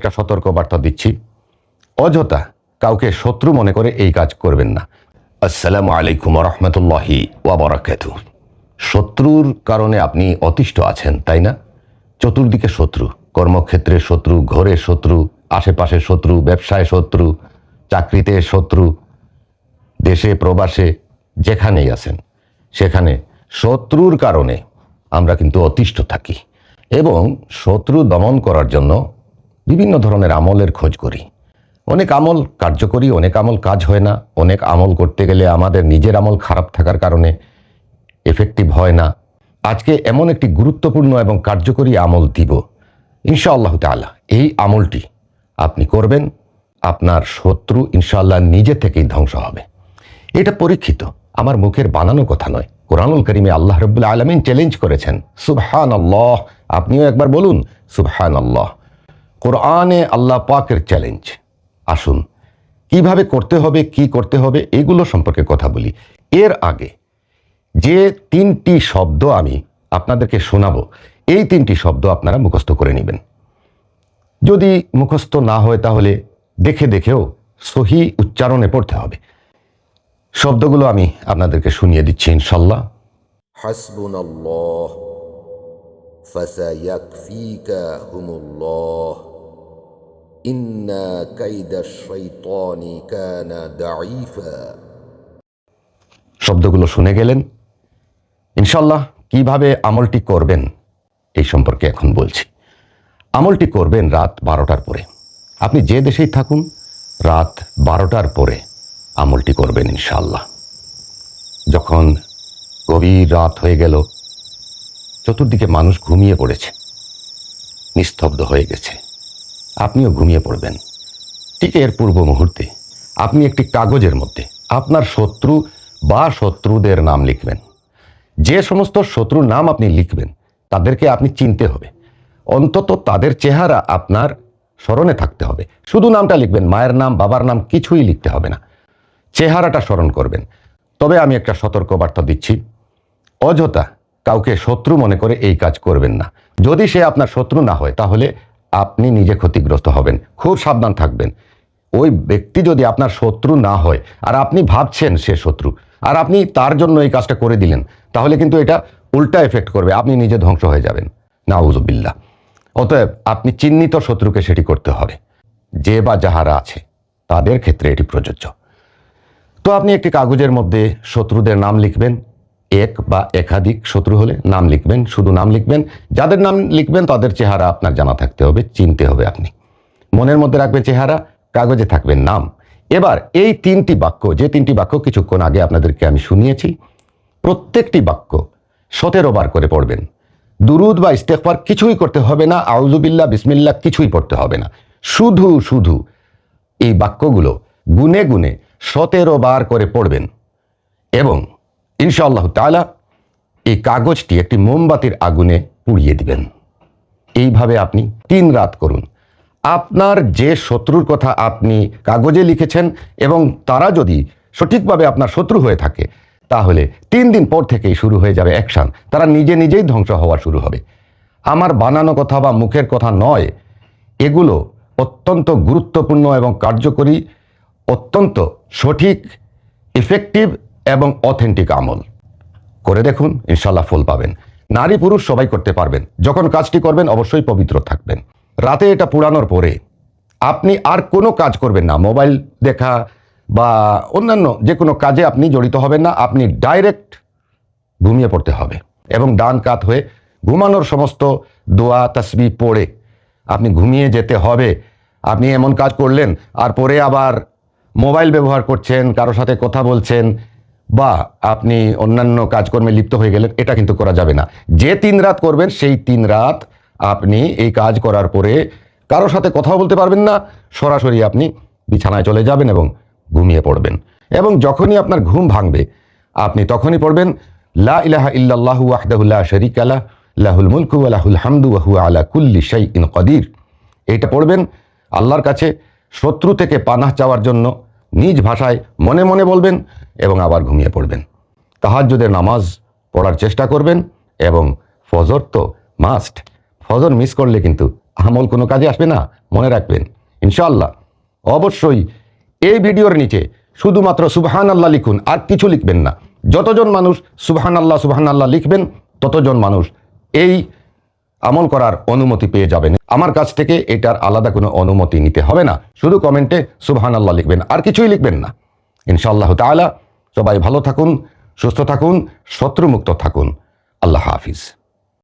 একটা সতর্ক বার্তা দিচ্ছি। অযথা কাউকে শত্রু মনে করে এই কাজ করবেন না। আসসালামু আলাইকুম রহমতুল্লাহি ওয়াবারাকাতু শত্রুর কারণে আপনি অতিষ্ঠ আছেন, তাই না? চতুর্দিকে শত্রু, কর্মক্ষেত্রে শত্রু, ঘরে শত্রু, আশেপাশে শত্রু, ব্যবসায় শত্রু, চাকরিতে শত্রু, দেশে, প্রবাসে, যেখানেই আছেন, সেখানে শত্রুর কারণে আমরা কিন্তু অতিষ্ঠ থাকি। এবং শত্রু দমন করার জন্য বিভিন্ন ধরনের আমলের খোঁজ করি। অনেক আমল কার্যকরী, অনেক আমল কাজ হয় না। অনেক আমল করতে গেলে আমাদের নিজের আমল খারাপ থাকার কারণে এফেক্টিভ হয় না। আজকে এমন একটি গুরুত্বপূর্ণ এবং কার্যকরী আমল দিব। ইনশাআল্লাহ তাআলা, এই আমলটি আপনি করবেন, আপনার শত্রু ইনশাআল্লাহ নিজে থেকেই ধ্বংস হবে। এটা পরীক্ষিত, আমার মুখের বানানো কথা নয়। কোরআনুল করিমে আল্লাহ রব্বুল্লা আলমিন চ্যালেঞ্জ করেছেন সুবহান আল্লাহ আপনিও একবার বলুন সুবহান আল্লাহ কোরআনে আল্লাহ পাকের চ্যালেঞ্জ আসুন, কীভাবে করতে হবে, কি করতে হবে, এগুলো সম্পর্কে কথা বলি। এর আগে যে তিনটি শব্দ আমি আপনাদেরকে শোনাবো, এই তিনটি শব্দ আপনারা মুখস্থ করে নেবেন। যদি মুখস্থ না হয় তাহলে দেখে দেখেও সহি উচ্চারণে পড়তে হবে। শব্দগুলো আমি আপনাদেরকে শুনিয়ে দিচ্ছি ইনশাল্লাহ হাসবুনাল্লাহ, ফাসায়াকফিকাহুমুল্লাহ। ইন্না কাইদা শৈতানি কানা শব্দগুলো শুনে গেলেন। ইনশাল্লাহ কীভাবে আমলটি করবেন এই সম্পর্কে এখন বলছি। আমলটি করবেন রাত বারোটার পরে। আপনি যে দেশেই থাকুন, রাত বারোটার পরে আমলটি করবেন ইনশাল্লাহ যখন গভীর রাত হয়ে গেল, চতুর্দিকে মানুষ ঘুমিয়ে পড়েছে, নিস্তব্ধ হয়ে গেছে। আপনিও ঘুমিয়ে পড়বেন। ঠিক এর পূর্ব মুহূর্তে আপনি একটি কাগজের মধ্যে আপনার শত্রু বা শত্রুদের নাম লিখবেন। যে সমস্ত শত্রুর নাম আপনি লিখবেন, তাদেরকে আপনি চিনতে হবে। অন্তত তাদের চেহারা আপনার স্মরণে থাকতে হবে। শুধু নামটা লিখবেন, মায়ের নাম, বাবার নাম কিছুই লিখতে হবে না। চেহারাটা স্মরণ করবেন। তবে আমি একটা সতর্ক বার্তা দিচ্ছি। অযথা কাউকে শত্রু মনে করে এই কাজ করবেন না। যদি সে আপনার শত্রু না হয়, তাহলে আপনি নিজে ক্ষতিগ্রস্ত হবেন, খুব সাবধান থাকবেন। ওই ব্যক্তি যদি আপনার শত্রু না হয়, আর আপনি ভাবছেন সে শত্রু, আর আপনি তার জন্য এই কাজটা করে দিলেন, তাহলে কিন্তু এটা উল্টা এফেক্ট করবে, আপনি নিজে ধ্বংস হয়ে যাবেন। নাউজুবিল্লা অতএব আপনি চিহ্নিত শত্রুকে সেটি করতে হবে। যে বা যাহারা আছে, তাদের ক্ষেত্রে এটি প্রযোজ্য। তো আপনি একটি কাগজের মধ্যে শত্রুদের নাম লিখবেন এক বা একাধিক শত্রু হলে নাম লিখবেন, শুধু নাম লিখবেন। যাদের নাম লিখবেন, তাদের চেহারা আপনার জানা থাকতে হবে, চিনতে হবে আপনি। মনের মধ্যে রাখবেন চেহারা, কাগজে থাকবেন নাম। এবার এই তিনটি বাক্য, যে তিনটি বাক্য কিছুক্ষণ আগে আপনাদেরকে আমি শুনিয়েছি, প্রত্যেকটি বাক্য সতেরো বার করে পড়বেন। দুরুদ বা ইস্তেকবার কিছুই করতে হবে না আউজুবিল্লা বিসমিল্লা কিছুই পড়তে হবে না। শুধু শুধু এই বাক্যগুলো গুনে গুনে সতেরো বার করে পড়বেন। এবং ইনশাআল্লাহ তাআলা এই কাগজটি একটি মোমবাতির আগুনে পুড়িয়ে দিবেন। এইভাবে আপনি তিন রাত করুন। আপনার যে শত্রুর কথা আপনি কাগজে লিখেছেন এবং তারা যদি সঠিকভাবে আপনার শত্রু হয়ে থাকে, তাহলে তিন দিন পর থেকেই শুরু হয়ে যাবে অ্যাকশান। তারা নিজে নিজেই ধ্বংস হওয়া শুরু হবে। আমার বানানো কথা বা মুখের কথা নয়। এগুলো অত্যন্ত গুরুত্বপূর্ণ এবং কার্যকরী, অত্যন্ত সঠিক ইফেক্টিভ এবং অথেন্টিক আমল। করে দেখুন ইনশাল্লাহ ফল পাবেন। নারী পুরুষ সবাই করতে পারবেন। যখন কাজটি করবেন, অবশ্যই পবিত্র থাকবেন। রাতে এটা পুরানোর পরে আপনি আর কোনো কাজ করবেন না। মোবাইল দেখা বা অন্যান্য যে কোনো কাজে আপনি জড়িত হবেন না। আপনি ডাইরেক্ট ঘুমিয়ে পড়তে হবে এবং ডান কাত হয়ে ঘুমানোর সমস্ত দোয়া, তসবি পড়ে আপনি ঘুমিয়ে যেতে হবে। আপনি এমন কাজ করলেন, আর পরে আবার মোবাইল ব্যবহার করছেন কারোর সাথে কথা বলছেন বা আপনি অন্যান্য কাজকর্মে লিপ্ত হয়ে গেলেন এটা কিন্তু করা যাবে না। যে তিন রাত করবেন, সেই তিন রাত আপনি এই কাজ করার পরে কারোর সাথে কথা বলতে পারবেন না, সরাসরি আপনি বিছানায় চলে যাবেন এবং ঘুমিয়ে পড়বেন। এবং যখনই আপনার ঘুম ভাঙবে, আপনি তখনই পড়বেন, লা ইলাহা ইল্লাল্লাহু ওয়াহদাহু লা শারীকা লাহ, লাহুল মুলকু ওয়া লাহুল হামদু ওয়া হুয়া আলা কুল্লি শাইইন কদির। এইটা পড়বেন আল্লাহর কাছে শত্রু থেকে পানাহ চাওয়ার জন্য। নিজ ভাষায় মনে মনে বলবেন এবং আবার ঘুমিয়ে পড়বেন। তাহাজ্জুদের নামাজ পড়ার চেষ্টা করবেন এবং ফজর তো মাস্ট ফজর মিস করলে কিন্তু আমল কোনো কাজে আসবে না, মনে রাখবেন। ইনশাল্লাহ অবশ্যই এই ভিডিওর নিচে শুধুমাত্র সুবহান আল্লাহ লিখুন, আর কিছু লিখবেন না। যতজন মানুষ সুবহান আল্লাহ সুবহান আল্লাহ লিখবেন, ততজন মানুষ এই আমল করার অনুমতি পেয়ে যাবেন। আমার কাছ থেকে এটার আলাদা কোনো অনুমতি নিতে হবে না। শুধু কমেন্টে সুবহান আল্লাহ লিখবেন, আর কিছুই লিখবেন না। ইনশাআল্লাহ তালা সবাই ভালো থাকুন, সুস্থ থাকুন, শত্রুমুক্ত থাকুন। আল্লাহ হাফিজ।